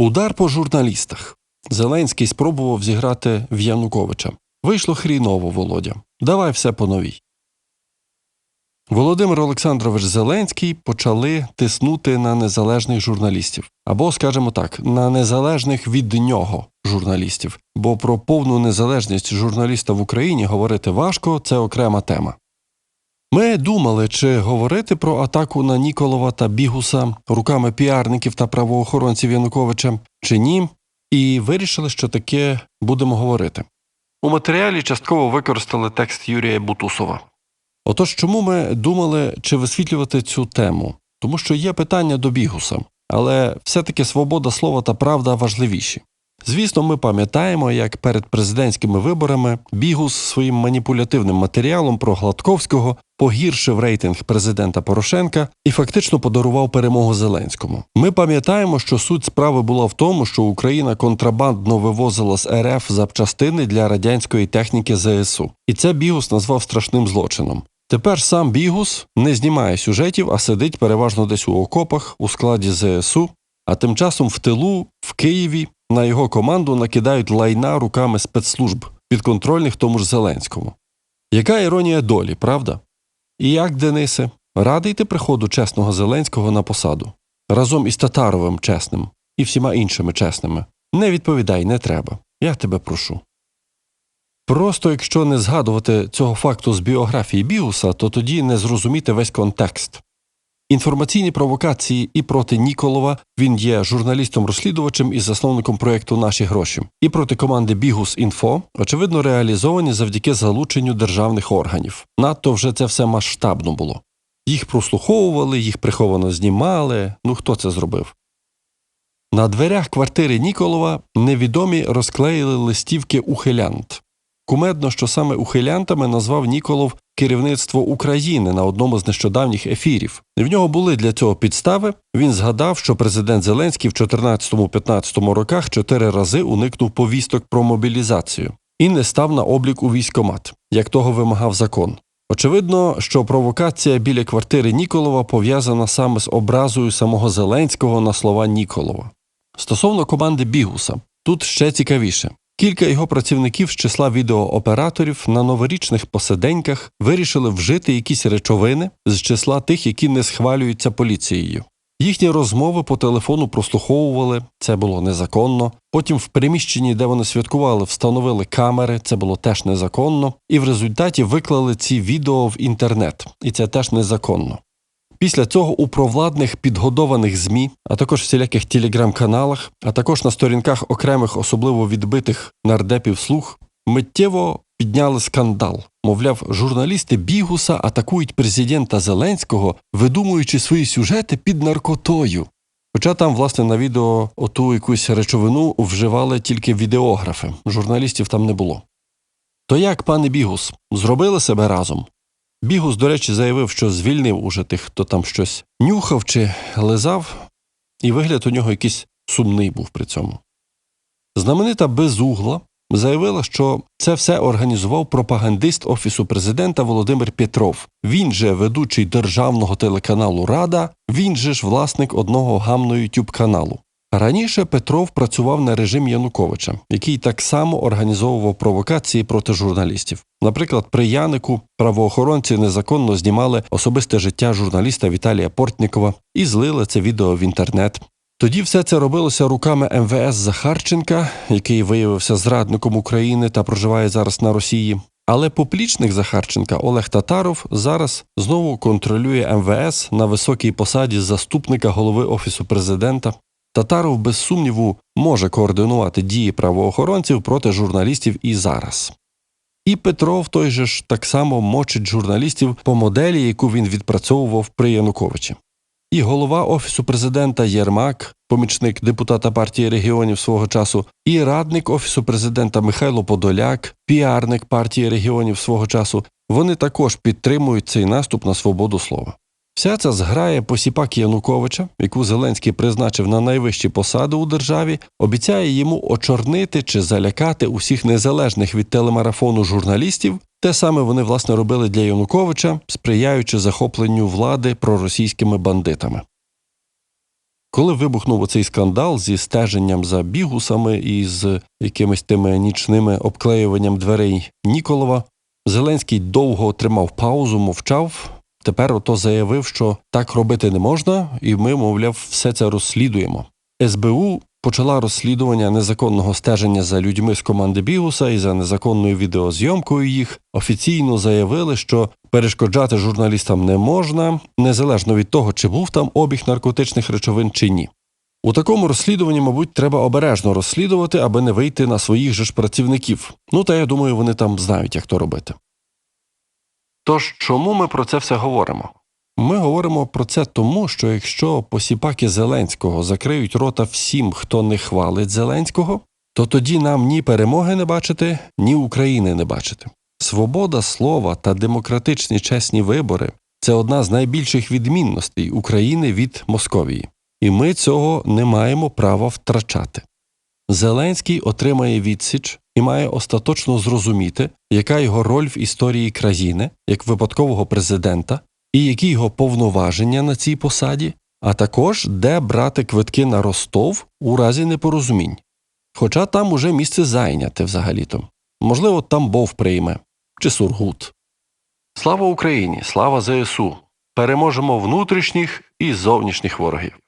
Удар по журналістах. Зеленський спробував зіграти в Януковича. Вийшло хріново, Володя. Давай все по новій. Володимир Олександрович Зеленський почали тиснути на незалежних журналістів, або, скажімо так, на незалежних від нього журналістів. Бо про повну незалежність журналіста в Україні говорити важко, це окрема тема. Ми думали, чи говорити про атаку на Ніколова та Бігуса руками піарників та правоохоронців Януковича, чи ні, і вирішили, що таке будемо говорити. У матеріалі частково використали текст Юрія Бутусова. Отож, чому ми думали, чи висвітлювати цю тему? Тому що є питання до Бігуса, але все-таки свобода слова та правда важливіші. Звісно, ми пам'ятаємо, як перед президентськими виборами Бігус своїм маніпулятивним матеріалом про Гладковського погіршив рейтинг президента Порошенка і фактично подарував перемогу Зеленському. Ми пам'ятаємо, що суть справи була в тому, що Україна контрабандно вивозила з РФ запчастини для радянської техніки ЗСУ, і це Бігус назвав страшним злочином. Тепер сам Бігус не знімає сюжетів, а сидить переважно десь у окопах у складі ЗСУ, а тим часом в тилу, в Києві, на його команду накидають лайна руками спецслужб, підконтрольних тому ж Зеленському. Яка іронія долі, правда? І як, Денисе, радий ти приходу чесного Зеленського на посаду разом із Татаровим чесним і всіма іншими чесними. Не відповідай, не треба. Я тебе прошу. Просто якщо не згадувати цього факту з біографії Бігуса, то тоді не зрозуміти весь контекст. Інформаційні провокації і проти Ніколова він є журналістом-розслідувачем і засновником проєкту Наші гроші, і проти команди Бігус Інфо, очевидно, реалізовані завдяки залученню державних органів. Надто вже це все масштабно було. Їх прослуховували, їх приховано знімали. Ну хто це зробив? На дверях квартири Ніколова невідомі розклеїли листівки ухилянт. Кумедно, що саме ухилянтами назвав Ніколов керівництво України на одному з нещодавніх ефірів. В нього були для цього підстави. Він згадав, що президент Зеленський в 14-15 роках чотири рази уникнув повісток про мобілізацію і не став на облік у військомат, як того вимагав закон. Очевидно, що провокація біля квартири Ніколова пов'язана саме з образою самого Зеленського на слова Ніколова. Стосовно команди Бігуса, тут ще цікавіше. Кілька його працівників з числа відеооператорів на новорічних посиденьках вирішили вжити якісь речовини з числа тих, які не схвалюються поліцією. Їхні розмови по телефону прослуховували, це було незаконно. Потім в приміщенні, де вони святкували, встановили камери, це було теж незаконно, і в результаті виклали ці відео в інтернет, і це теж незаконно. Після цього у провладних підгодованих ЗМІ, а також всіляких телеграм-каналах, а також на сторінках окремих особливо відбитих нардепів слух, миттєво підняли скандал. Мовляв, журналісти Бігуса атакують президента Зеленського, видумуючи свої сюжети під наркотою. Хоча там, власне, на відео оту якусь речовину вживали тільки відеографи, журналістів там не було. То як, пане Бігус, зробили себе разом? Бігус, до речі, заявив, що звільнив уже тих, хто там щось нюхав чи лизав, і вигляд у нього якийсь сумний був при цьому. Знаменита безугла заявила, що це все організував пропагандист Офісу президента Володимир Петров. Він же ведучий державного телеканалу Рада, він же ж власник одного гамного ютуб каналу. Раніше Петров працював на режим Януковича, який так само організовував провокації проти журналістів. Наприклад, при Янику правоохоронці незаконно знімали особисте життя журналіста Віталія Портнікова і злили це відео в інтернет. Тоді все це робилося руками МВС Захарченка, який виявився зрадником України та проживає зараз на Росії. Але поплічник Захарченка Олег Татаров зараз знову контролює МВС на високій посаді заступника голови Офісу президента. Татаров, без сумніву, може координувати дії правоохоронців проти журналістів і зараз. І Петров той же ж так само мочить журналістів по моделі, яку він відпрацьовував при Януковичі. І голова Офісу президента Єрмак, помічник депутата партії регіонів свого часу, і радник Офісу президента Михайло Подоляк, піарник партії регіонів свого часу, вони також підтримують цей наступ на свободу слова. Вся ця зграя посіпак Януковича, яку Зеленський призначив на найвищі посади у державі, обіцяє йому очорнити чи залякати усіх незалежних від телемарафону журналістів. Те саме вони власне робили для Януковича, сприяючи захопленню влади проросійськими бандитами. Коли вибухнув оцей скандал зі стеженням за бігусами і з якимись тими нічними обклеюванням дверей Ніколова, Зеленський довго тримав паузу, мовчав. Тепер ото заявив, що так робити не можна, і ми, мовляв, все це розслідуємо. СБУ почала розслідування незаконного стеження за людьми з команди Бігуса і за незаконною відеозйомкою їх. Офіційно заявили, що перешкоджати журналістам не можна, незалежно від того, чи був там обіг наркотичних речовин чи ні. У такому розслідуванні, мабуть, треба обережно розслідувати, аби не вийти на своїх же ж працівників. Ну та я думаю, вони там знають, як то робити. Тож чому ми про це все говоримо? Ми говоримо про це тому, що якщо посіпаки Зеленського закриють рота всім, хто не хвалить Зеленського, то тоді нам ні перемоги не бачити, ні України не бачити. Свобода слова та демократичні чесні вибори це одна з найбільших відмінностей України від Московії, і ми цього не маємо права втрачати. Зеленський отримає відсіч і має остаточно зрозуміти, яка його роль в історії країни як випадкового президента, і які його повноваження на цій посаді, а також де брати квитки на Ростов у разі непорозумінь. Хоча там уже місце зайняте взагалі-то. Можливо, Тамбов прийме чи Сургут. Слава Україні! Слава ЗСУ! Переможемо внутрішніх і зовнішніх ворогів!